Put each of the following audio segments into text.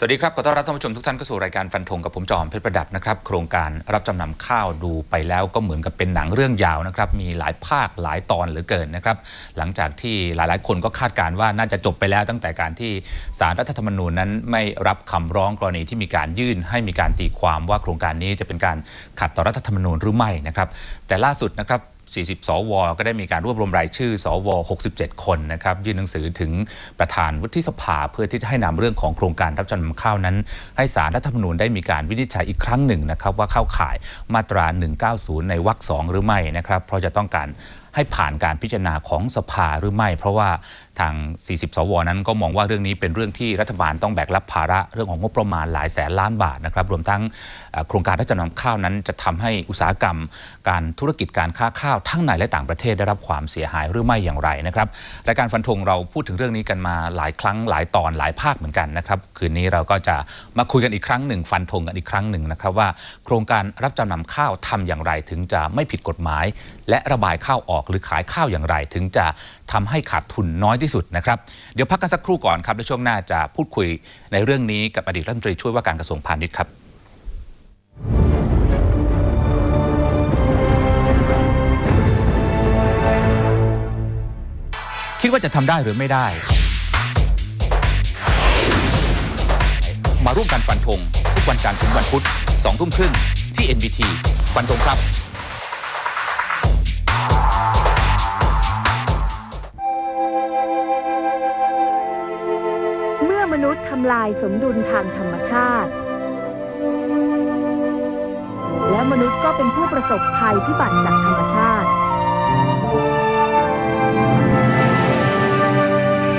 สวัสดีครับ ขอต้อนรับท่านผู้ชมทุกท่านเข้าสู่รายการฟันธงกับผมจอมเพชรประดับนะครับ โครงการรับจำนำข้าวดูไปแล้วก็เหมือนกับเป็นหนังเรื่องยาวนะครับ มีหลายภาคหลายตอนเหลือเกินนะครับ หลังจากที่หลายๆ คนก็คาดการณ์ว่าน่าจะจบไปแล้วตั้งแต่การที่สารรัฐธรรมนูญนั้นไม่รับคำร้องกรณีที่มีการยื่นให้มีการตีความว่าโครงการนี้จะเป็นการขัดต่อรัฐธรรมนูญหรือไม่นะครับ แต่ล่าสุดนะครับ 40 สว ก็ได้มีการรวบรวมรายชื่อ สว 67 คนนะครับยื่นหนังสือถึงประธานวุฒิสภา เพื่อที่จะให้นำเรื่องของโครงการรับจำนำข้าวนั้น ให้สารรัฐธรรมนูญได้มีการวินิจฉัยอีกครั้งหนึ่งนะครับว่าเข้าข่ายมาตรา 190 ในวรรคสองหรือไม่นะครับเพราะจะต้องการ ให้ผ่านการพิจารณาของสภาหรือไม่ เพราะว่าทาง 40 สว นั้นก็มองว่าเรื่องนี้เป็นเรื่องที่รัฐบาลต้องแบกรับภาระเรื่องของงบประมาณหลายแสนล้านบาทนะครับ รวมทั้งโครงการรับจำนำข้าวนั้น จะทำให้อุตสาหกรรม การธุรกิจการค้าข้าวทั้งในและต่างประเทศได้รับความเสียหายหรือไม่อย่างไรนะครับรายการฟันธงเราพูดถึงเรื่องนี้กันมาหลายครั้งหลายตอนหลายภาคเหมือนกันนะครับคืนนี้เราก็จะมาคุยกันอีกครั้งหนึ่งฟันธงกันอีกครั้งหนึ่งนะครับว่า โครงการรับจำนำข้าวทำอย่างไรถึงจะไม่ผิดกฎหมาย และระบายข้าวออกหรือขายข้าวอย่างไร ถึงจะทำให้ขาดทุนน้อยที่สุดนะครับเดี๋ยวพักกันสักครู่ก่อนครับและช่วงหน้าจะพูดคุยในเรื่องนี้กับอดีตรัฐมนตรีช่วยว่าการกระทรวงพาณิชย์ครับคิดว่าจะทำได้หรือไม่ได้ มาร่วมกันฟันธงทุกวันจันทร์ถึงวันพุธสองทุ่มครึ่งที่ NBT ฟันธงครับำลายสมดุลทางธรรมชาติ และมนุษย์ก็เป็นผู้ประสบภัยพิบัติจากธรรมชาติ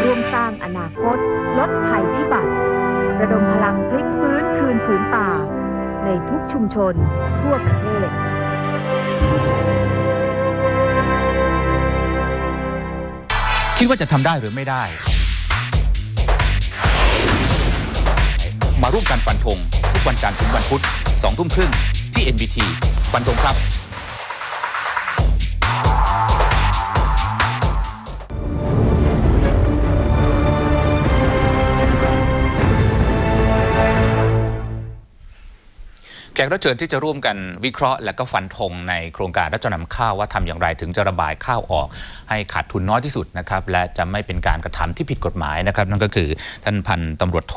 ร่วมสร้างอนาคต ลดภัยพิบัติ ระดมพลังพลิกฟื้นคืนผืนป่า ในทุกชุมชน ทั่วประเทศคิดว่าจะทำได้หรือไม่ได้ มาร่วมกันฟันธงทุกวันจันทร์ถึงวันพุธสองทุ่มครึ่งที่ NBT ฟันธงครับ ขกรับเชิญที่จะร่วมกันวิเคราะห์และก็ฟันธงในโครงการรับจำนำข้าวว่าทำอย่างไรถึงจะระบายข้าวออก ให้ขาดทุนน้อยที่สุดนะครับและจะไม่เป็นการกระทำที่ผิดกฎหมายนะครับ นั่นก็คือท่านพันตำรวจโท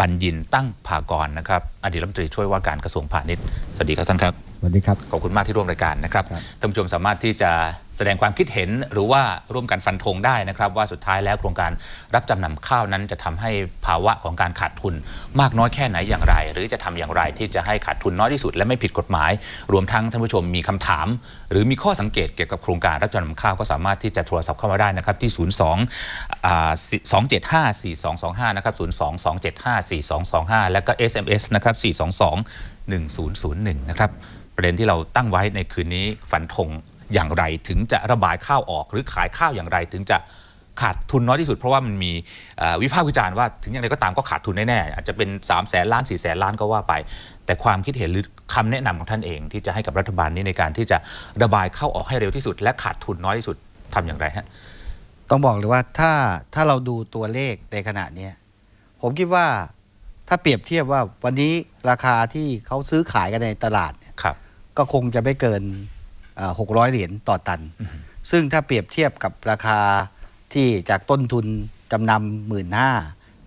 บัญญินตั้งภากรนะครับอดีตรัฐมนตรีช่วยว่าการกระทรวงพาณิชย์สวัสดีครับท่านครับ วัสดีครับขอบคุณมากที่ร่วมรายการนะครับครับท่านผู้ชมสามารถที่จะแสดงความคิดเห็นหรือว่าร่วมกันฟันธงได้นะครับ ว่าสุดท้ายแล้วโครงการรับจำนำข้าวนั้นจะทำให้ภาวะของการขาดทุน มากน้อยแค่ไหนอย่างไร หรือจะทำอย่างไรที่จะให้ขาดทุนน้อยที่สุด และไม่ผิดกฎหมาย รวมทั้งท่านผู้ชมมีคำถาม หรือมีข้อสังเกตเกี่ยวกับโครงการรับจำนำข้าวก็สามารถที่จะโทรศัพท์เข้ามาได้นะครับที่ 02อ่า275 4225 นะครับ 02 275 4225 แล้วก็ SMS นะครับ 422 1001 นะครับ ประเด็นที่เราตั้งไว้ในคืนนี้ฟันธงอย่างไรถึงจะระบายข้าวออก หรือขายข้าวอย่างไรถึงจะขาดทุนน้อยที่สุดเพราะว่ามันมีวิพากษ์วิจารณ์ว่าถึงอย่างไรก็ตามก็ขาดทุนแน่ๆอาจจะเป็น3 0 0แสนล้าน4แสนล้านก็ว่าไป แต่ความคิดเห็นหรือคำแนะนำของท่านเอง ที่จะให้กับรัฐบาลนี้ในการที่จะระบายเข้าออกให้เร็วที่สุด และขาดทุนน้อยที่สุดทำอย่างไรฮะต้องบอกเลยว่าถ้าถ้าเราดูตัวเลขในขณะนี้ผมคิดว่าถ้าเปรียบเทียบว่าวันนี้ราคาที่เขาซื้อขายกันในตลาดเนี่ยครับ ก็คงจะไม่เกินหกร้อยเหรียญต่อตัน ซึ่งถ้าเปรียบเทียบกับราคาที่จากต้นทุนจำนำหมื่นห้า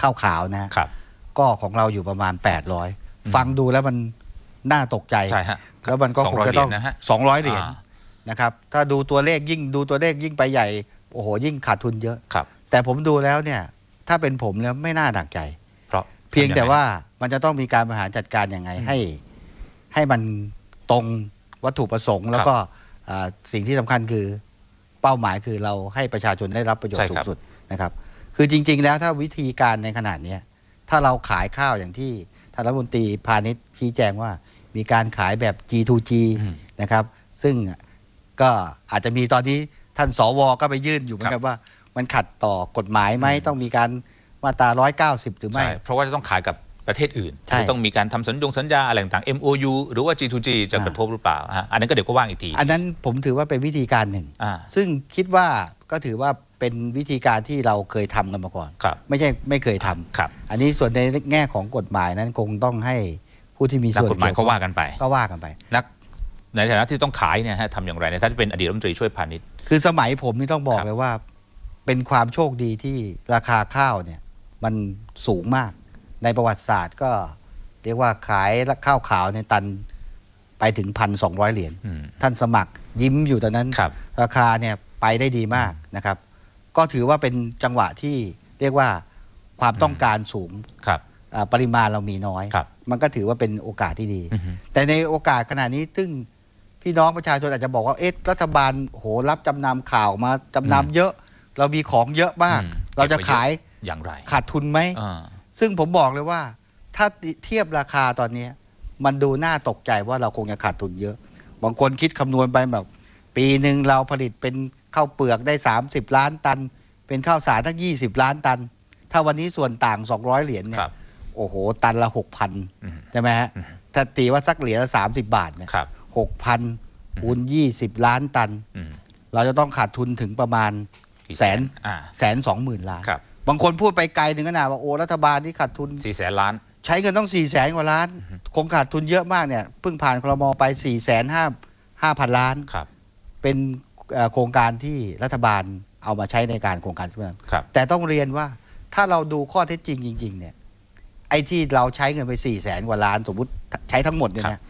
ข้าวขาวนะฮะครับ ก็ของเราอยู่ประมาณ 800 ฟังดูแล้วมันน่าตกใจใช่ฮะแล้วมันก็คง200จะต้องเหรียญนะฮะ200เหรียญอ่านะครับ ถ้าดูตัวเลขยิ่งดูตัวเลขยิ่งไปใหญ่ โอ้โห ยิ่งขาดทุนเยอะครับ แต่ผมดูแล้วเนี่ย ถ้าเป็นผมแล้วไม่น่าหนักใจ เพราะเพียงแต่ทำไว่ามันจะต้องมีการบริหารจัดการยังไงให้ ให้มัน ตรงวัตถุประสงค์ แล้วก็อ่าสิ่งที่สำคัญคือเป้าหมายคือเราให้ประชาชนได้รับประโยชใช่น์สูครังบสุดนะครับ คือจริง ๆ แล้วถ้าวิธีการในขนาดเนี้ยถ้าเราขายข้าวอย่างที่ท่านรัฐมนตรีพาณิชย์ชี้แจงว่ามีการขายแบบ G2G อืมนะครับ ซึ่งก็อาจจะมีตอนนี้ท่านสวก็ไปยื่นอยู่เหมือนกันว่า มันขัดต่อกฎหมายไหมต้องมีการมาตรา190 หรือไม่ใช่เพราะว่าจะต้องขายกับ ประเทศอื่นใช่จะต้องมีการทำสัญญงสัญญาอะไรต่างๆ MOU หรือว่า G2G จะอ่ากระทบหรือเปล่าฮะอันนั้นก็เดี๋ยวก็ว่างอีกที อันนั้นผมถือว่าเป็นวิธีการหนึ่งอ่าซึ่งคิดว่าก็ถือว่าเป็นวิธีการที่เราเคยทำกันมาก่อนครับไม่ใช่ไม่เคยทำครับอันนี้ส่วนในแง่ของกฎหมายนั้นคงต้องให้ผู้ที่มีนักส่วนกฎหมายเกี่ยวเขาว่ากันไป ก็ว่ากันไปนักในฐานะที่ต้องขายเนี่ยฮะทำอย่างไรเนี่ยถ้าจะเป็นอดีตรัฐมนตรีช่วยพาณิชย์คือสมัยผมนี่ต้องบอกครับเลยว่า เป็นความโชคดีที่ราคาข้าวเนี่ย มันสูงมาก ในประวัติศาสตร์ก็เรียกว่าขายข้าวขาวในตันไปถึงพันสองร้อยเหรียญอืมท่านสมัครยิ้มอยู่ตอนนั้นครับราคาเนี่ยไปได้ดีมากนะครับ ก็ถือว่าเป็นจังหวะที่เรียกว่าความต้องการสูงครับอ่าปริมาณเรามีน้อยครับมันก็ถือว่าเป็นโอกาสที่ดีอือฮึแต่ในโอกาสขณะนี้ซึ่งพี่น้องประชาชนอาจจะบอกว่าเอ๊ะรัฐบาลโหรับจำนำข่าวมาจำนำเยอะ เรามีของเยอะมากอืมเราจะขายอย่างไร ขาดทุนไหมอ่า ซึ่งผมบอกเลยว่าถ้าเทียบราคาตอนเนี้ยมันดูน่าตกใจว่าเราคงจะขาดทุนเยอะ บางคนคิดคำนวณไปแบบ ปีหนึ่งเราผลิตเป็นข้าวเปลือกได้ 30 ล้านตัน เป็นข้าวสารทั้ง 20 ล้านตัน ถ้าวันนี้ส่วนต่าง 200 เหรียญเนี่คยรับโอ้โห ตันละอืม6,000ใช่ไหมฮะอืมถ้าตีว่าสักเหรียญละ30 บาทเนี่ยครับ6,000คูณ20ล้านตันอืมเราจะต้องขาดทุนถึงประมาณกี่แสนอ่าแสนสองหมื่นล้านครั บบางคนพูดไปไกลถึงขนาดว่าโอ้รัฐบาลที่ขาดทุน สี่แสนล้าน ใช้เงินต้อง4ี่แสนกว่าล้าน คงขาดทุนเยอะมากเนี่ยเพิ่งผ่านครมไป4ี่แสนห้าห้าพันล้าน ครับ เป็นเอ่อโครงการที่รัฐบาลเอามาใช้ในการโครงการขึ้นมาครับ แต่ต้องเรียนว่าถ้าเราดูข้อเท็จจริงจริง ๆ เนี่ย ไอ้ที่เราใช้เงินไป4ี่แสนกว่าล้าน สมมติใช้ทั้งหมดเนี่ยครันะบ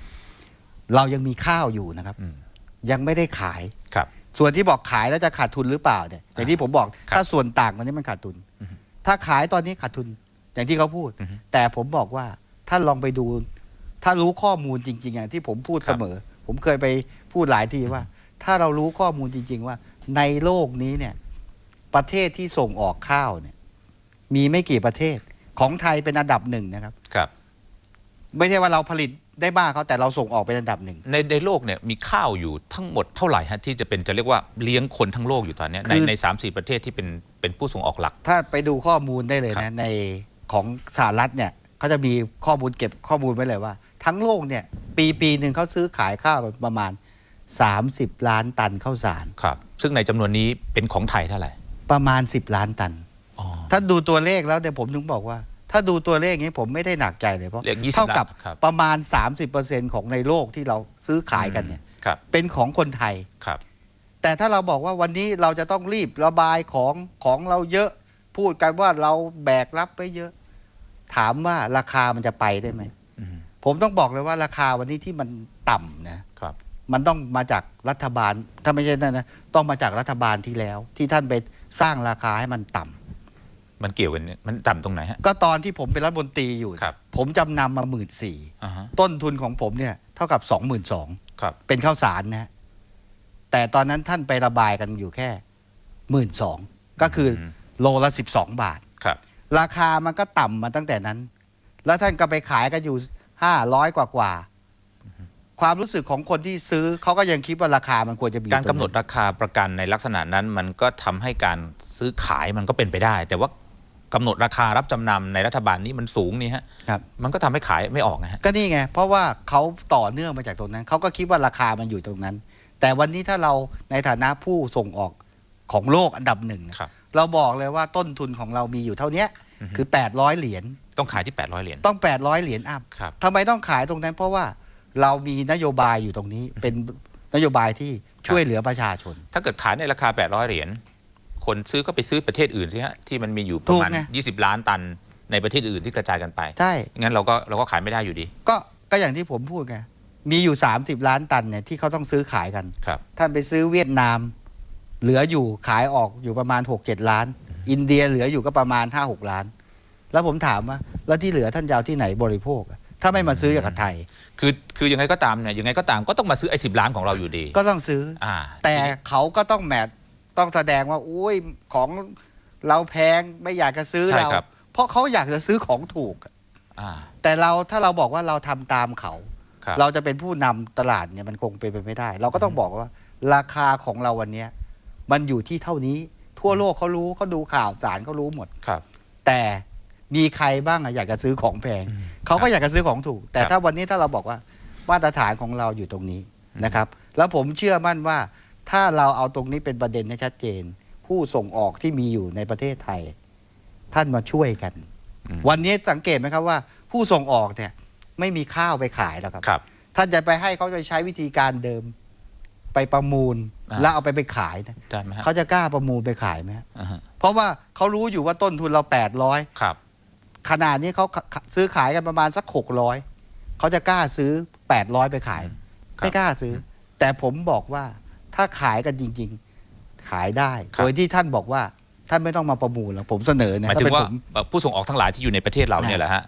เรายังมีข้าวอยู่นะครับ อืมยังไม่ได้ขาย ครับ ส่วนที่บอกขายแล้วจะขาดทุนหรือเปล่าเนี่ยอย่างที่ผมบอกครับถ้าส่วนต่างตอนนี้มันขาดทุน อือฮึถ้าขายตอนนี้ขาดทุนอย่างที่เขาพูด อือฮึแต่ผมบอกว่าถ้าลองไปดู ถ้ารู้ข้อมูลจริง ๆ อย่างที่ผมพูดครัเสบ มอ ผมเคยไปพูดหลายทีว่า ถ้าเรารู้ข้อมูลจริง ๆ ว่า ในโลกนี้เนี่ย ประเทศที่ส่งออกข้าวเนี่ย มีไม่กี่ประเทศของไทยเป็นอันดับหนึ่งนะครับ ครับ ไม่ใช่ว่าเราผลิต ได้มากเขาแต่เราส่งออกเป็นอันดับหนึ่ง ในในโลกเนี่ยมีข้าวอยู่ทั้งหมดเท่าไหร่ฮะที่จะเป็นจะเรียกว่าเลี้ยงคนทั้งโลกอยู่ตอนเนี้ยในคือ ในสามสี่ประเทศที่เป็นเป็นผู้ส่งออกหลัก ถ้าไปดูข้อมูลได้เลยครันะบ ในของสหรัฐเนี่ยเขาจะมีข้อมูลเก็บข้อมูลไว้เลยว่า ทั้งโลกเนี่ยปีปีหนึ่งเขาซื้อขายข้าวประมาณ 30 ล้านตันข้าวสาร ครับ ซึ่งในจำนวนนี้เป็นของไทยเท่าไหร่ประมาณ 10 ล้านตัน อ๋อถ้าดูตัวเลขแล้วเนี่ยผมถึงบอกว่า ถ้าดูตัวเลขนี้ผมไม่ได้หนักใจเลยเพราะเรียก20เท่ากับล้านครับประมาณ 30%ของในโลกที่เราซื้อขายกันเนี่ยครับ เป็นของคนไทย ครับ แต่ถ้าเราบอกว่าวันนี้เราจะต้องรีบระบายของของเราเยอะ พูดกันว่าเราแบกรับไปเยอะ ถามว่าราคามันจะไปได้ไหม อืมผมต้องบอกเลยว่าราคาวันนี้ที่มันต่ำนะ ครับ มันต้องมาจากรัฐบาล ถ้าไม่ใช่นั่นนะ ต้องมาจากรัฐบาลที่แล้ว ที่ท่านไปสร้างราคาให้มันต่ำ มันเกี่ยวกันเนี่ยมันต่ำตรงไหนฮะ ก็ตอนที่ผมเป็นรัฐมนตรีอยู่ครับผมจำนำมาหมื่นสี่อ่าฮะต้นทุนของผมเนี่ยเท่ากับสองหมื่นสองครับเป็นข้าวสารนะฮะแต่ตอนนั้นท่านไประบายกันอยู่แค่หมื่นสองก็คืออมโลละสิบสองบาทครับ ราคามันก็ต่ำมาตั้งแต่นั้น แล้วท่านก็ไปขายกันอยู่ห้าร้อยกว่ากว่าๆความรู้สึกของคนที่ซื้อเขาก็ยังคิดว่าราคามันควรจะมีการกำหนดราคาประกันในลักษณะนั้น มันก็ทำให้การซื้อขายมันก็เป็นไปได้ แต่ว่า กำหนดราคารับจำนำในรัฐบาลนี้มันสูงนี่ฮะครับมันก็ทำให้ขายไม่ออกนะฮะก็นี่ไง เพราะว่าเขาต่อเนื่องมาจากตรงนั้น เขาก็คิดว่าราคามันอยู่ตรงนั้น แต่วันนี้ถ้าเราในฐานะผู้ส่งออกของโลกอันดับหนึ่งนะครับเราบอกเลยว่าต้นทุนของเรามีอยู่เท่าเนี้ยอือฮึคือ 800 เหรียญต้องขายที่ 800 เหรียญต้อง 800 เหรียญอัพครับทำไมต้องขายตรงนั้น เพราะว่าเรามีนโยบายอยู่ตรงนี้เป็นนโยบายที่ช่วยเหลือประชาชน ถ้าเกิดขายในราคา 800 เหรียญ คนซื้อก็ไปซื้อประเทศอื่นสิฮะที่มันมีอยู่ประมาณ ถูกไง 20 ล้านตันในประเทศอื่นที่กระจายกันไป ใช่ งั้นเราก็เราก็ขายไม่ได้อยู่ดี ก็ก็อย่างที่ผมพูดไงมีอยู่ 30 ล้านตันเนี่ยที่เขาต้องซื้อขายกัน ครับ ท่านไปซื้อเวียดนาม เหลืออยู่ขายออกอยู่ประมาณ 6 7 ล้าน อินเดียเหลืออยู่ก็ประมาณ 5 6 ล้าน แล้วผมถามว่า แล้วที่เหลือท่านจะเอาที่ไหนบริโภคอะถ้าไม่มาซื้อจากบไทย คือคือยังไงก็ตามเนี่ยยังไงก็ตามก็ต้องมาซื้อไอ้สิล้านของเราอยู่ดี ก็ต้องซื้อ อ่าแต่เขาก็ต้องแมท ต้องแสดงว่าอุ้ยของเราแพงไม่อยากจะซื้อใช่เราครับเพราะเขาอยากจะซื้อของถูกอะอ่าแต่เราถ้าเราบอกว่าเราทำตามเขาครับเราจะเป็นผู้นำตลาดเนี่ยมันคงเป็นไปไม่ได้ เราก็ต้องบอกว่า ราคาของเราวันเนี้ยมันอยู่ที่เท่านี้ ทั่วโลกเขารู้เขาดูข่าวสารเขารู้หมดครับ แต่มีใครบ้างอะอยากจะซื้อของแพงเขาก็อยากจะซื้อของถูก แต่ครับถ้าวันนี้ถ้าเราบอกว่ามาตรฐานของเราอยู่ตรงนี้นะครับ แล้วผมเชื่อมั่นว่า ถ้าเราเอาตรงนี้เป็นประเด็นให้ชัดเจน ผู้ส่งออกที่มีอยู่ในประเทศไทย ท่านมาช่วยกันอืมวันนี้สังเกตไหมครับว่า ผู้ส่งออกเนี่ยไม่มีข้าวไปขายแล้วครับครับท่านจะไปให้เขาไปใช้วิธีการเดิมไปประมูลอ่าแล้วเอาไปไปขายนะได้ไหมฮะเขาจะกล้าประมูลไปขายไหมฮะอ่าฮะเพราะว่าเขารู้อยู่ว่าต้นทุนเราแปดร้อยครับขนาดนี้เขาขซื้อขายกันประมาณสักหกร้อยเขาจะกล้าซื้อแปดร้อยไปขายครับไม่กล้าซื้ออแต่ผมบอกว่า ถ้าขายกันจริง ๆ ขายได้ ครับ โดยที่ท่านบอกว่าท่านไม่ต้องมาประมูลแล้วผมเสนอหนะมายถ้าถึเป็งนว่าผมเอ่อผู้ส่งออกทั้งหลายที่อยู่ในประเทศเราเนี่ยแหละฮะ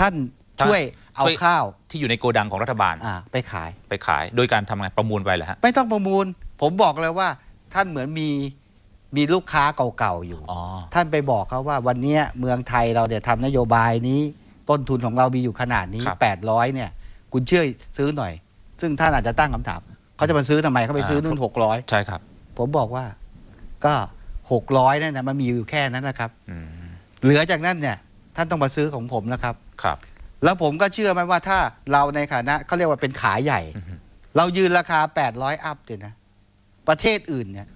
ท่านท่านช่วยเอาช่วย ข้าวที่อยู่ในโกดังของรัฐบาลอ่าไปขาย ไปขายโดยการทำงานประมูลไปเหรอฮะไม่ต้องประมูล ผมบอกเลยว่า ท่านเหมือนมีมีลูกค้าเก่าๆอยู่ อ๋อ ท่านไปบอกเขาว่าวันเนี้ยเมืองไทยเราเนี่ยทำนโยบายนี้ ต้นทุนของเรามีอยู่ขนาดนี้ ครับ800เนี่ย คุณเชื่อซื้อหน่อย ซึ่งท่านอาจจะตั้งคำถาม เขาจะมาซื้อทำไมเขาไปซื้อนู่น600ใช่ครับ ผมบอกว่าก็600นั่นนะมันมีอยู่แค่นั้นนะครับอืมเหลือจากนั้นเนี่ย ท่านต้องมาซื้อของผมนะครับครับ แล้วผมก็เชื่อมันว่าถ้าเราในฐานะเขาเรียกว่าเป็นขายใหญ่อือฮึเรายืนราคา800อัพเลยนะประเทศอื่นเนี่ย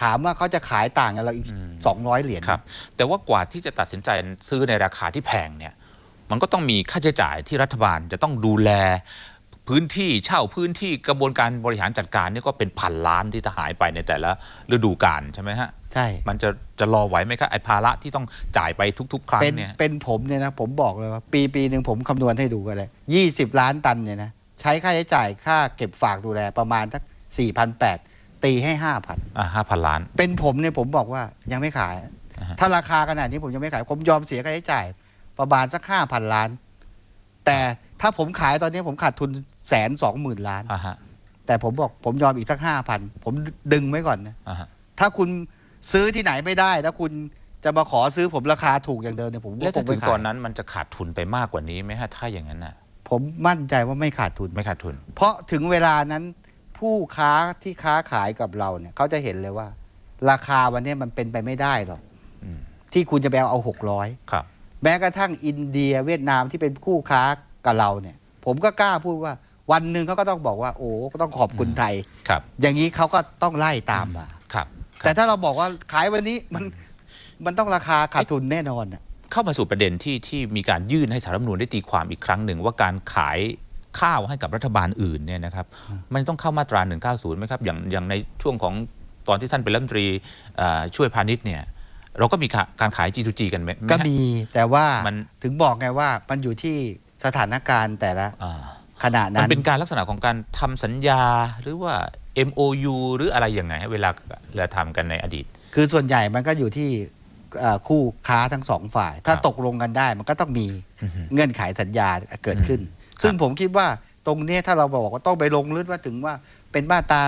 ถามว่าเขาจะขายต่างกันเราอีก 200 เหรียญครับ แต่ว่ากว่าที่จะตัดสินใจซื้อในราคาที่แพงเนี่ย มันก็ต้องมีค่าใช้จ่ายที่รัฐบาลจะต้องดูแล พื้นที่เช่าพื้นที่กระบวนการบริหารจัดการนี่ก็เป็นพันล้านที่จะหายไปในแต่ละฤดูกาลใช่ไหมฮะใช่มันจะจะรอไหวไหมครับไอ้ภาระที่ต้องจ่ายไปทุก ๆ ครั้งเป็นเนี่ยเป็นผมเนี่ยนะผมบอกเลยว่าปีปีหนึ่งผมคำนวณให้ดูกันเลยยี่สิบล้านตันเนี่ยนะใช้ค่าใช้จ่ายค่าเก็บฝากดูแลประมาณสักสี่พันแปดตีให้ห้าพันอ่าห้าพันล้าน เป็นผมเนี่ยผมบอกว่ายังไม่ขายอ่าฮะถ้าราคาขนาดนี้ผมยังไม่ขายผมยอมเสียค่าใช้จ่าย ประมาณสักห้าพันล้าน แต่ ถ้าผมขายตอนนี้ผมขาดทุนแสนสองหมื่นล้าน อ่าฮะแต่ผมบอกผมยอมอีกสักห้าพันผมดึงไว้ก่อนนะอ่าฮะถ้าคุณซื้อที่ไหนไม่ได้ แล้วคุณจะมาขอซื้อผมราคาถูกอย่างเดิมเนี่ยผมแล้วก็คถ้างถึไม่งขาตอยนนั้นมันจะขาดทุนไปมากกว่านี้ไหมฮะถ้าอย่างนั้นน่ะ ผมมั่นใจว่าไม่ขาดทุน ไม่ขาดทุน เพราะถึงเวลานั้นผู้ค้าที่ค้าขายกับเราเนี่ยเขาจะเห็นเลยว่า ราคาวันนี้มันเป็นไปไม่ได้หรอกอืม ที่คุณจะไปเอาหกร้อยครับ แม้กระทั่งอินเดียเวียดนามที่เป็นคู่ค้า กับเราเนี่ย ผมก็กล้าพูดว่า วันหนึ่งเขาก็ต้องบอกว่า โอ้ก็ต้องขอบคุณไทย ครับ อย่างนี้เขาก็ต้องไล่ตามมาครับแต่ถ้าเราบอกว่าขายวันนี้มันมันต้องราคาขาดทุนแน่นอนน่ะเข้ามาสู่ประเด็นที่ที่มีการยื่นให้สารรัฐธรรมนูญได้ตีความอีกครั้งหนึ่งว่าการขายข้าวให้กับรัฐบาลอื่นเนี่ยนะครับมันต้องเข้ามาตรา 190ไหมครับอย่างอย่างในช่วงของตอนที่ท่านเป็นรัฐมนตรีเอ่อช่วยพาณิชย์เนี่ยเราก็มีกาการขาย G2G กันไหม ก็มีแต่ว่ามันถึงบอกไงว่ามันอยู่ที่ สถานการณ์แต่ละอ่าขณะมันนั้นเป็นการลักษณะของการทำสัญญาหรือว่า MOU หรืออะไรยังไงฮะเวลาเวลาทำกันในอดีต คือส่วนใหญ่มันก็อยู่ที่เอ่อคู่ค้าทั้งสองฝ่าย ถ้าครับตกลงกันได้มันก็ต้องมีอือฮึเงื่อนไขสัญญาเกิดขึ้นครับซึ่งผมคิดว่าตรงเนี้ยถ้าเราบอกว่าต้องไปลงลึกว่าถึงว่าเป็นมาตรา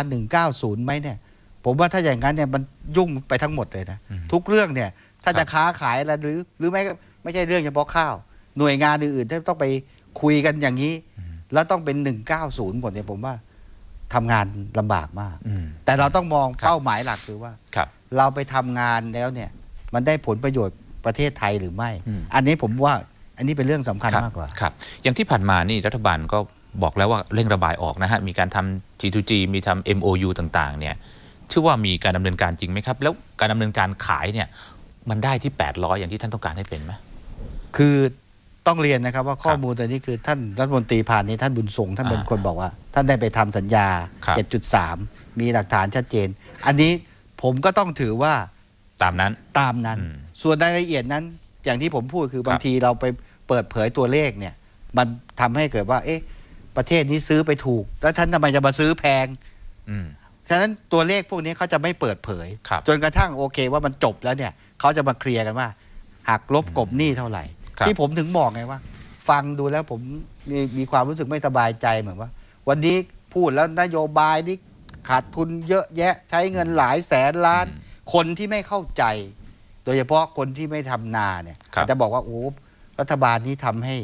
190ไหมเนี่ย ผมว่าถ้าอย่างนั้นเนี่ยมันยุ่งไปทั้งหมดเลยนะ ทุกเรื่องเนี่ย ถ้าจะค้าขายอะไรหรือ หรือไม่ก็ไม่ใช่เรื่องเฉพาะข้าว หน่วยงานอื่นๆที่ต้องไปคุยกันอย่างนี้ แล้วต้องเป็น 190หมดเนี่ยผมว่าทำงานลำบากมากอืมแต่เราต้องมองครับเป้าหมายหลักคือว่าครับเราไปทำงานแล้วเนี่ย มันได้ผลประโยชน์ประเทศไทยหรือไม่อืมอันนี้ผมว่าอันนี้เป็นเรื่องสำคัญครับมากกว่าครับ อย่างที่ผ่านมานี่รัฐบาลก็บอกแล้วว่าเร่งระบายออกนะฮะ มีการทำ G2G มีทำ MOU ต่างๆ เนี่ยชื่อว่ามีการดำเนินการจริงไหมครับ แล้วการดำเนินการขายเนี่ย มันได้ที่ 800 อย่างที่ท่านต้องการให้เป็นไหมคือ ต้องเรียนนะครับว่าข้อครับมูลตัวนี้คือท่านรัฐมนตรีพาณิชย์ท่านบุญทรงท่านเป็นอ่าคนบอกว่า ท่านได้ไปทำสัญญาครับ7.3 มีหลักฐานชัดเจน อันนี้ผมก็ต้องถือว่าตามนั้นตามนั้นอืมส่วนรายละเอียดนั้น อย่างที่ผมพูดคือบางทีเราไปเปิดเผยตัวเลขเนี่ย มันทำให้เกิดว่า เอ๊ะ ประเทศนี้ซื้อไปถูก แล้วท่านทำไมจะมาซื้อแพงอืมฉะนั้นตัวเลขพวกนี้เขาจะไม่เปิดเผยครับจนกระทั่งโอเคว่ามันจบแล้วเนี่ยเขาจะมาเคลียร์กันว่าหักลบกบหนี้เท่าไหร่ครับ ที่ผมถึงบอกไงว่า ฟังดูแล้วผมมีมีความรู้สึกไม่สบายใจเหมือนว่า วันนี้พูดแล้วนโยบายนี้ขาดทุนเยอะแยะ ใช้เงินหลายแสนล้าน คนที่ไม่เข้าใจ โดยเฉพาะคนที่ไม่ทำนาเนี่ยครับอาจจะบอกว่าโอ้รัฐบาลนี้ทำให้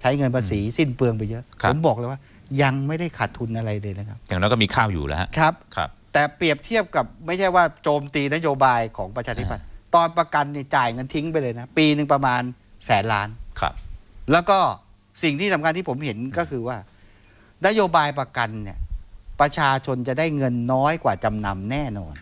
ใช้เงินภาษีสิ้นเปลืองไปเยอะครับผมบอกเลยว่า ยังไม่ได้ขาดทุนอะไรเลยนะครับ อย่างน้อยก็มีข้าวอยู่แล้วฮะครับครับ แต่เปรียบเทียบกับไม่ใช่ว่าโจมตีนโยบายของประชาธิปัตย์ตอนประกันเนี่ยจ่ายเงินทิ้งไปเลยนะ ปีหนึ่งประมาณ แสนล้าน ครับ แล้วก็สิ่งที่สำคัญที่ผมเห็นก็คือว่า นโยบายประกันเนี่ย ประชาชนจะได้เงินน้อยกว่าจำนำแน่นอน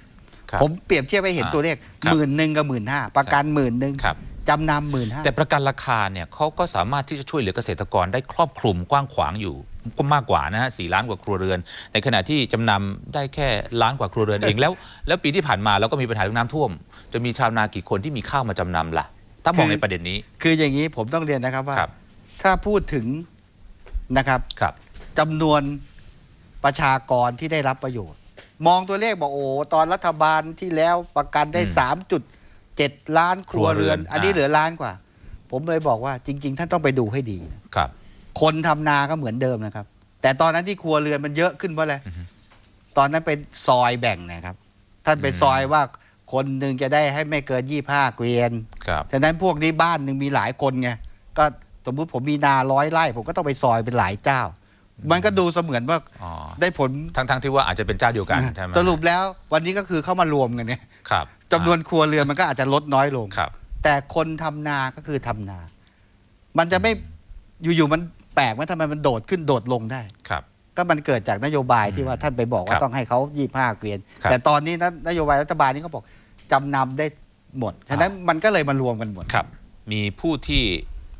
ครับ ผมเปรียบเทียบให้เห็นอ่าตัวเลขครับหมื่นหนึ่งกับหมื่นห้าประกันหมื่นหนึ่งครับ จำนำหมื่นห้า แต่ประกันราคาเนี่ยเขาก็สามารถที่จะช่วยเหลือเกษตรกรได้ครอบคลุมกว้างขวางอยู่ก็มากกว่านะฮะสี่ล้านกว่าครัวเรือน ในขณะที่จำนำได้แค่ล้านกว่าครัวเรือนเองแล้ว แล้วปีที่ผ่านมาเราก็มีปัญหาเรื่องน้ำท่วม จะมีชาวนากี่คนที่มีข้าวมาจำนำล่ะ ถ้ามองในประเด็นนี้ คืออย่างนี้ผมต้องเรียนนะครับว่าครับถ้าพูดถึงนะครับครับจำนวนประชากรที่ได้รับประโยชน์ มองตัวเลขบอกโอ้ตอนรัฐบาลที่แล้วประกันได้อืมสามจุดเจ็ดล้านครัวเรือนครัวเรือนอันนี้อ่าเหลือล้านกว่า ผมเลยบอกว่าจริง ๆ ท่านต้องไปดูให้ดีครับ คนทำนาก็เหมือนเดิมนะครับ แต่ตอนนั้นที่ครัวเรือนมันเยอะขึ้นเพราะอะไรอือฮึตอนนั้นเป็นซอยแบ่งนะครับ ท่านเป็นอืมซอยว่า คนหนึ่งจะได้ให้ไม่เกินยี่ห้าเกวียนครับฉะนั้นพวกนี้บ้านหนึ่งมีหลายคนไงก็สมมุติผมมีนาร้อยไร่ ผมก็ต้องไปซอยเป็นหลายเจ้า มันก็ดูเสมือนว่าอ๋อได้ผลทั้งทั้งที่ว่าอาจจะเป็นเจ้าเดียวกันใช่ไหมสรุปแล้ววันนี้ก็คือเข้ามารวมกันเนี่ยครับจำนวนครัวเรือนมันก็อาจจะลดน้อยลง ครับ แต่คนทำนาก็คือทำนา มันจะไม่อยู่ๆมันแปลกไหมทำไมมันโดดขึ้นโดดลงได้ ครับ ก็มันเกิดจากนโยบายที่ว่าท่านไปบอกคว่ารับต้องให้เขายี่ห้าเกวียน ครับ แต่ตอนนี้นะนโยบายรัฐบาลนี้เขาบอก จำนำได้หมด ฉะนั้นมันก็เลยมารวมกันหมด ครับ มีผู้ที่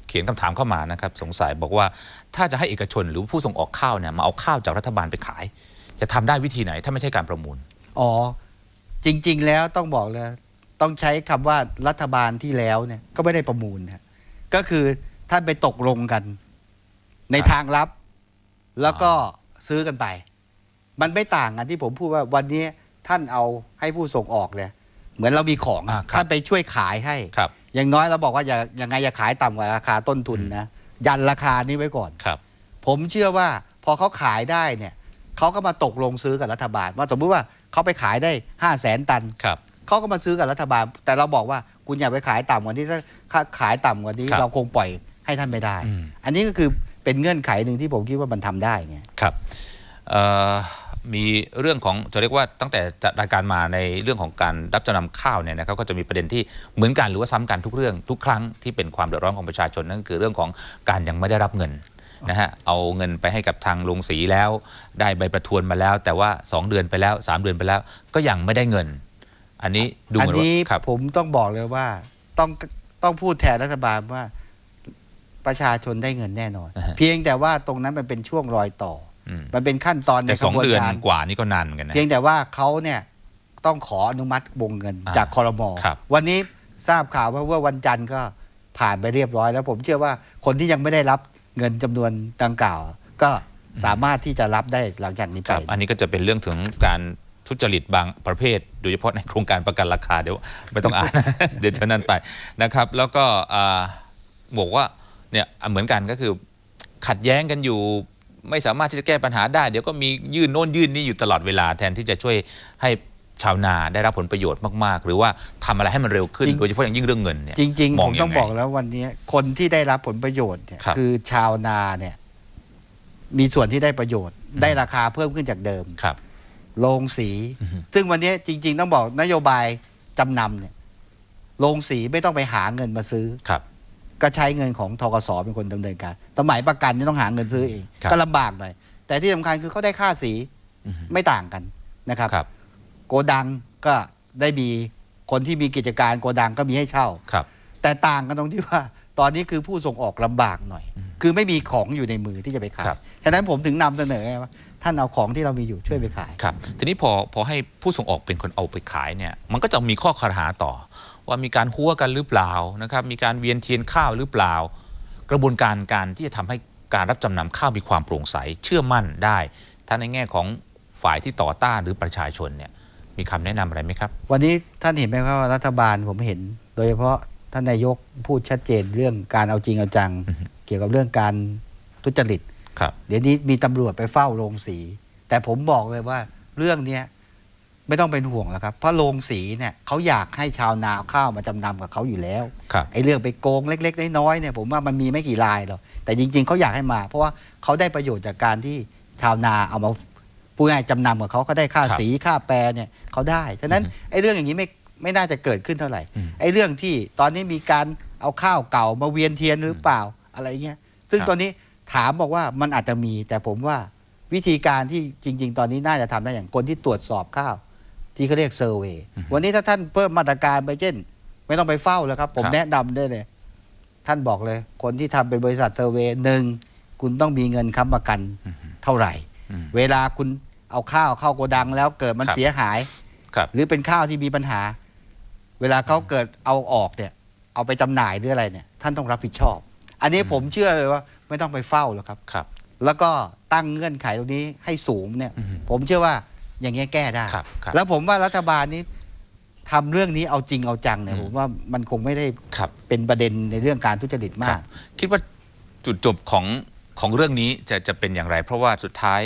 เขียนคำถามเข้ามานะครับ สงสัยบอกว่าถ้าจะให้เอกชนหรือผู้ส่งออกข้าวเนี่ยมาเอาข้าวจากรัฐบาลไปขาย จะทำได้วิธีไหนถ้าไม่ใช่การประมูล อ๋อ จริง ๆ แล้วต้องบอกเลยต้องใช้คำว่ารัฐบาลที่แล้วเนี่ยก็ไม่ได้ประมูลนะก็คือท่านไปตกลงกัน ในครับทางลับ แล้วก็ซื้อกันไป มันไม่ต่างกันที่ผมพูดว่าวันนี้ท่านเอาให้ผู้ส่งออกเลย เหมือนเรามีของอะอ่าครับ ท่านไปช่วยขายให้ครับอย่างน้อยเราบอกว่าอย่ายังไงอย่าขายต่ำกว่าราคาต้นทุนนะยันราคานี้ไว้ก่อน ครับ ผมเชื่อว่าพอเขาขายได้เนี่ยเขาก็มาตกลงซื้อกับรัฐบาล ว่าสมมติว่าเขาไปขายได้ห้าแสนตันครับ เขาก็มาซื้อกับรัฐบาล แต่เราบอกว่าคุณอย่าไปขายต่ำกว่านี้ถ้าขายต่ำกว่านี้ ครับเราคงปล่อยให้ท่านไม่ได้ อืม อันนี้ก็คือเป็นเงื่อนไขหนึ่งที่ผมคิดว่ามันทำได้เนี่ยครับเอ่อ มีเรื่องของจะเรียกว่าตั้งแต่จัดรายการมาในเรื่องของการรับจำนำข้าวเนี่ยนะครับก็จะมีประเด็นที่เหมือนกันหรือว่าซ้ำกันทุกเรื่องทุกครั้งที่เป็นความเดือดร้อนของประชาชนนั่นก็คือเรื่องของการยังไม่ได้รับเงินนะฮะเอาเงินไปให้กับทางโรงสีแล้ว ได้ใบประทวนมาแล้ว แต่ว่า 2 เดือนไปแล้ว 3 เดือนไปแล้ว ก็ยังไม่ได้เงิน อันนี้ดูอัเหมือนว่านี้ครับผมต้องบอกเลยว่าต้องต้องพูดแทนรัฐบาลว่าประชาชนได้เงินแน่นอนอ่าฮะเพียงแต่ว่าตรงนั้นมันเป็นช่วงรอยต่ออื มมันเป็นขั้นตอนในแต่กสอระงบวนเดือนการกว่านี่ก็นานเหมือนกันนะเพียงแต่ว่าเขาเนี่ยต้องขออนุมัติวงเงินอ่าจากคอรมอครับวันนี้ทราบข่าวว่าว่าวันจันทร์ก็ผ่านไปเรียบร้อย แล้วผมเชื่อว่าคนที่ยังไม่ได้รับเงินจำนวนดังกล่าว ก็สามารถที่จะรับได้หลังจากนี้คไปรับอันนี้ก็จะเป็นเรื่องถึงการทุจริตบางประเภท โดยเฉพาะในโครงการประกันราคาเดี๋ยวไม่ต้องอ่าน เดี๋ยวเชิญนั่นไปนะครับ แล้วก็อ่าบอกว่าเนี่ยเหมือนกันก็คือขัดแย้งกันอยู่ ไม่สามารถที่จะแก้ปัญหาได้ เดี๋ยวก็มียื่นโน่นยื่นนี่อยู่ตลอดเวลาแทนที่จะช่วยให้ชาวนาได้รับผลประโยชน์มาก ๆ หรือว่าทำอะไรให้มันเร็วขึ้นจริงโดยเฉพาะอย่างยิ่งเรื่องเงินเนี่ยจริงๆมผองมยังไงต้องบอกแล้ววันนี้คนที่ได้รับผลประโยชน์เนี่ยครับคือชาวนาเนี่ยมีส่วนที่ได้ประโยชน์อืมได้ราคาเพิ่มขึ้นจากเดิมครับโรงสีอือฮึซึ่งวันนี้จริง ๆ ต้องบอกนโยบายจำนำเนี่ยโรงสีไม่ต้องไปหาเงินมาซื้อครับ ก็ใช้เงินของทกสเป็นคนดำเนินการสมัยประกันนี่ต้องหาเงินซื้อเองครับก็ลำบากหน่อย แต่ที่สำคัญคือเขาได้ค่าสีอือฮึไม่ต่างกันนะครับครับโกดังก็ได้มีคนที่มีกิจการโกดังก็มีให้เช่าครับ แต่ต่างกันตรงที่ว่า ตอนนี้คือผู้ส่งออกลำบากหน่อย คือไม่มีของอยู่ในมือที่จะไปขายครับฉะนั้นผมถึงนำเสนอไงว่าท่านเอาของที่เรามีอยู่ช่วยไปขายครับ ทีนี้พอพอให้ผู้ส่งออกเป็นคนเอาไปขายเนี่ย มันก็จะมีข้อคารหาต่อ ว่ามีการหัวกันหรือเปล่านะครับมีการเวียนเทียนข้าวหรือเปล่า กระบวนการการที่จะทำให้การรับจำนำข้าวมีความโปร่งใสเชื่อมั่นได้ทั้งในแง่ของฝ่ายที่ต่อต้านหรือประชาชนเนี่ยมีคำแนะนำอะไรไหมครับ วันนี้ท่านเห็นไหมครับว่ารัฐบาลผมเห็น โดยเฉพาะท่านนายกพูดชัดเจนเรื่องการเอาจริงเอาจังอือฮึเกี่ยวกับเรื่องการทุจริตครับเดี๋ยวนี้มีตำรวจไปเฝ้าโรงสี แต่ผมบอกเลยว่าเรื่องเนี้ย ไม่ต้องเป็นห่วงแล้วครับ เพราะโรงสีเนี่ยเขาอยากให้ชาวนาเอาข้าวมาจำนำกับเขาอยู่แล้วครับไอ้เรื่องไปโกงเล็ก ๆ น้อยๆเนี่ยผมว่ามันมีไม่กี่รายหรอกแต่จริง ๆเขาอยากให้มา เพราะว่าเขาได้ประโยชน์จากการที่ชาวนาเอามาพูดง่ายๆจำนำกับเขาเขาได้ค่าครับสีค่าแปรเนี่ยเขาได้ฉะนั้นไอ้เรื่องอย่างนี้ไม่ไม่น่าจะเกิดขึ้นเท่าไหร่อืมไอ้เรื่องที่ตอนนี้มีการเอาข้าวเก่ามาเวียนเทียนหรือเปล่าอะไรเงี้ยซึ่งครับตอนนี้ถามบอกว่ามันอาจจะมี แต่ผมว่าวิธีการที่จริง ๆ ตอนนี้น่าจะทำได้อย่างคนที่ตรวจสอบข้าว ที่เขาเรียกเซอร์เวยวันนี้ถ้าท่านเพิ่มมาตรการไปเช่น ไม่ต้องไปเฝ้าแล้วครับ ผมครับแนะนำได้เลยท่านบอกเลย คนที่ทำเป็นบริษัทเซอร์เวยหนึ่งคุณต้องมีเงินค้ำประกันเท่าไหร่อืมเวลาคุณเอาข้าวเข้าโกดังแล้วเกิดมันครับเสียหายครับหรือเป็นข้าวที่มีปัญหา เวลาเขาเกิดเอาออกเนี่ย เอาไปจำหน่ายหรืออะไรเนี่ย ท่านต้องรับผิดชอบ อันนี้ผมเชื่อเลยว่าไม่ต้องไปเฝ้าหรอกครับครับ แล้วก็ตั้งเงื่อนไขตรงนี้ให้สูงเนี่ยอือฮึผมเชื่อว่า อย่างเงี้ยแก้ได้ ครับครับ แล้วผมว่ารัฐบาลนี้ทำเรื่องนี้เอาจริงเอาจังเนี่ยอืมผมว่ามันคงไม่ได้ครับ เป็นประเด็นในเรื่องการทุจริตคมารัก บคิดว่าจุดจบของของเรื่องนี้จะจะเป็นอย่างไร เพราะว่าสุดท้าย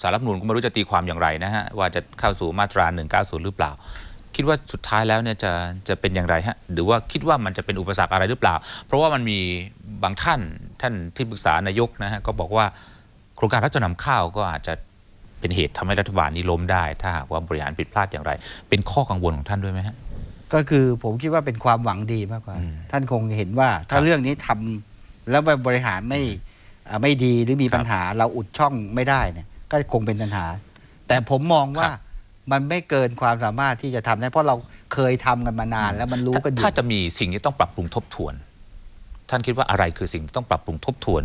สารรัฐธรรมนูลก็ไม่รู้จะตีความอย่างไรนะฮะ ว่าจะเข้าสู่มาตรา 190 หรือเปล่า คิดว่าสุดท้ายแล้วเนี่ยจะจะเป็นอย่างไรฮะ หรือว่าคิดว่ามันจะเป็นอุปสรรคอะไรหรือเปล่า เพราะว่ามันมีบางท่านท่านที่ปรึกษานายกนะฮะก็บอกว่าโครงการรับจำนำข้าวก็อาจจะ เป็นเหตุทำให้รัฐบาลนี้ล้มได้ ถ้าหากว่าบริหารผิดพลาดอย่างไร เป็นข้อกังวลของท่านด้วยไหมฮะก็คือผมคิดว่าเป็นความหวังดีมากกว่าอืมท่านคงเห็นว่าถ้าครับเรื่องนี้ทำแล้วบริหารไม่อ่าไม่ดีหรือมีครับปัญหาเราอุดช่องไม่ได้เนี่ยก็คงเป็นปัญหา แต่ผมมองว่าครับมันไม่เกินความสามารถที่จะทำได้ เพราะเราเคยทำกันมานาน แล้วมันรู้กันอยู่ถ้าจะมีสิ่งที่ต้องปรับปรุงทบทวน ท่านคิดว่าอะไรคือสิ่งที่ต้องปรับปรุงทบทวน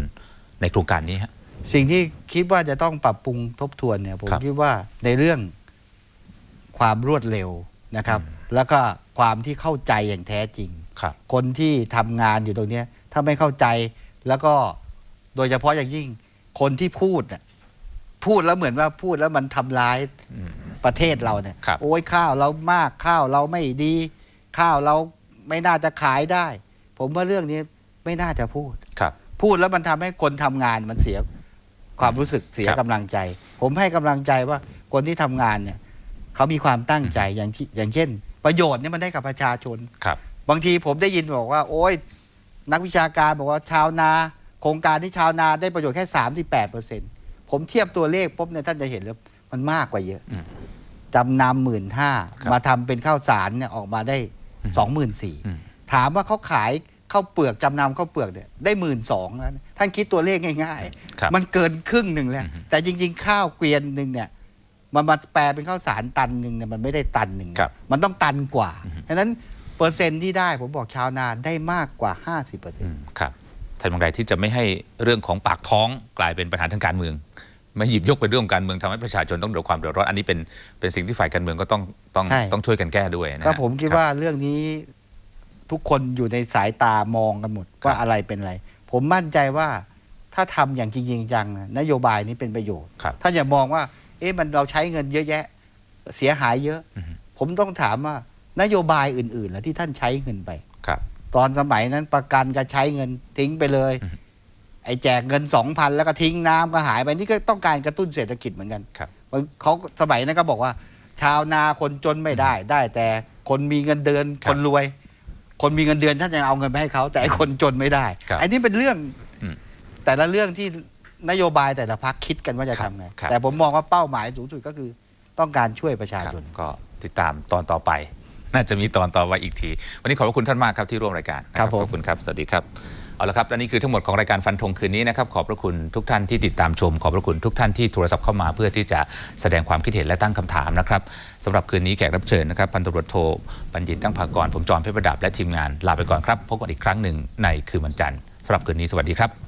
ในโครงการนี้ฮะ สิ่งที่คิดว่าจะต้องปรับปรุงทบทวนเนี่ยผมครับคิดว่าในเรื่องความรวดเร็วนะครับ แล้วก็ความที่เข้าใจอย่างแท้จริงครับคนที่ทำงานอยู่ตรงเนี้ยถ้าไม่เข้าใจแล้วก็โดยเฉพาะอย่างยิ่งคนที่พูดน่ะพูดแล้วเหมือนว่าพูดแล้วมันทำร้ายประเทศเราเนี่ยครับโอ้ยข้าวเรามากข้าวเราไม่ดี ข้าวเราไม่น่าจะขายได้ ผมว่าเรื่องนี้ไม่น่าจะพูดครับ พูดแล้วมันทำให้คนทำงานมันเสีย ความรู้สึกเสียครับกำลังใจ ผมให้กำลังใจว่าคนที่ทำงานเนี่ยเขามีความตั้งใจอย่างที่อย่างเช่น ประโยชน์เนี่ยมันได้กับประชาชนครับ บางทีผมได้ยินบอกว่า โอ้ยนักวิชาการบอกว่าชาวนา โครงการที่ชาวนาได้ประโยชน์แค่สามที่แปดเปอร์เซ็นผมเทียบตัวเลขปุ๊บเนี่ยท่านจะเห็นแล้วมันมากกว่าเยอะอืมจำนำหมื่นห้าครับมาทำเป็นข้าวสารเนี่ยออกมาได้อืมสองหมื่นสี่อืมถามว่าเขาขาย ข้าวเปลือกจำนำข้าวเปลือกเนี่ยได้หมื่นสองแล้วท่านคิดตัวเลขง่าย ครับ ๆ มันเกินครึ่งหนึ่งแล้วอือฮึแต่จริง ๆ ข้าวเกวียนหนึ่งเนี่ยมันมาแปลเป็นข้าวสารตันหนึ่งเนี่ยมันไม่ได้ตันหนึ่งครับ มันต้องตันกว่าอือฮึฉะนั้นเปอร์เซ็นต์ที่ได้ผมบอกชาวนาได้มากกว่า 50เปอร์เซ็นอืต์ มครับทำอย่างไรที่จะไม่ให้เรื่องของปากท้องกลายเป็นปัญหาทางการเมือง ไม่หยิบยกเป็นเรื่องของการเมืองทำให้ประชาชนต้องเดือดความเดือดร้อนอันนี้เป็นเป็นสิ่งที่ฝ่ายการเมืองก็ต้องต้องต้องช่วยกันแก้ด้วยนะฮะก็ผมคิดรับว่าเรื่องนี้ ทุกคนอยู่ในสายตามองกันหมดว่าอะไรเป็นอะไร ผมมั่นใจว่าถ้าทำอย่างจริงๆจังนะนโยบายนี้เป็นประโยชน์ครับท่านอย่ามองว่า เอ๊ะมันเราใช้เงินเยอะแยะ เสียหายเยอะอือฮึผมต้องถามว่านโยบายอื่นๆแล้วที่ท่านใช้เงินไปครับ ตอนสมัยนั้นประกันก็ใช้เงินทิ้งไปเลยอือฮึไอ้แจกเงินสองพันแล้วก็ทิ้งน้ำก็หายไปนี่ก็ต้องการกระตุ้นเศรษฐกิจเหมือนกันครับเขาสมัยนั้นก็บอกว่า ชาวนาคนจนไม่ได้ ได้แต่คนมีเงินเดือนครับคนรวย คนมีเงินเดือนท่านยังเอาเงินไปให้เขาแต่ไอ้คนจนไม่ได้ ครับไอ้นี่เป็นเรื่องอืมแต่ละเรื่องที่นโยบายแต่ละพักคิดกันว่าจะครับทำไงครับ แต่ผมมองว่าเป้าหมายสูงสุดก็คือต้องการช่วยประชาครับชน ก็ติดตามตอนต่อไป น่าจะมีตอนต่อไปอีกที วันนี้ขอบพระคุณท่านมากครับที่ร่วมรายการนะครับผม ขอบคุณครับ สวัสดีครับ เอาละครับและนี่คือทั้งหมดของรายการฟันธงคืนนี้นะครับ ขอบพระคุณทุกท่านที่ติดตามชม ขอบพระคุณทุกท่านที่โทรศัพท์เข้ามาเพื่อที่จะแสดงความคิดเห็นและตั้งคำถามนะครับสำหรับคืนนี้แขกรับเชิญนะครับพันตำรวจโทบัญญินตั้งภากรผมจอมเพชรประดับและทีมงานลาไปก่อนครับพบกันอีกครั้งหนึ่งในคืนวันจันทร์สำหรับคืนนี้สวัสดีครับ